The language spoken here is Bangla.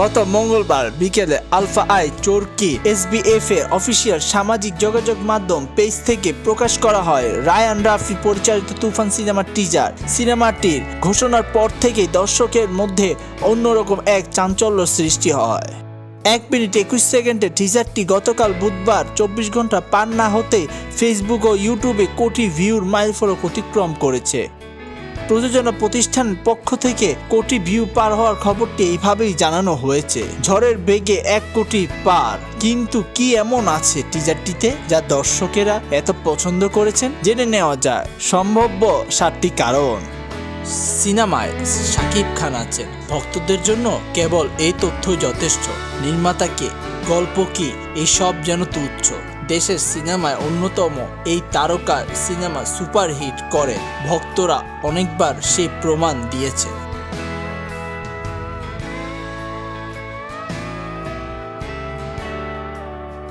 গত মঙ্গলবার বিকেলে আলফা আই চোরকি এসবিএফ এর অফিসিয়াল সামাজিক যোগাযোগ মাধ্যম পেজ থেকে প্রকাশ করা হয় রায়ান রাফি পরিচালিত তুফান সিনেমার টিজার। সিনেমাটির ঘোষণার পর থেকেই দর্শকের মধ্যে অন্যরকম এক চাঞ্চল্য সৃষ্টি হয়। এক মিনিট একুশ সেকেন্ডে টিজারটি গতকাল বুধবার চব্বিশ ঘণ্টা পার না হতে ফেসবুক ও ইউটিউবে কোটি ভিউর মাইলফলক অতিক্রম করেছে। প্রযোজনা প্রতিষ্ঠান পক্ষ থেকে কোটি ভিউ পার হওয়ার খবরটি এইভাবেই জানানো হয়েছে। ঝড়ের বেগে এক কোটি পার। কিন্তু কি এমন আছে টিজারটিতে যা দর্শকেরা এত পছন্দ করেছেন? জেনে নেওয়া যায়, সম্ভাব্য সাতটি কারণ। সিনেমায় শাকিব খান আছেন। ভক্তদের জন্য কেবল এই তথ্য যথেষ্ট। নির্মাতাকে গল্প কি? এসব যেন তুচ্ছ। দেশের সিনেমায় অন্যতম এই তারকার সিনেমা সুপারহিট করে। ভক্তরা অনেকবার সেই প্রমাণ দিয়েছে।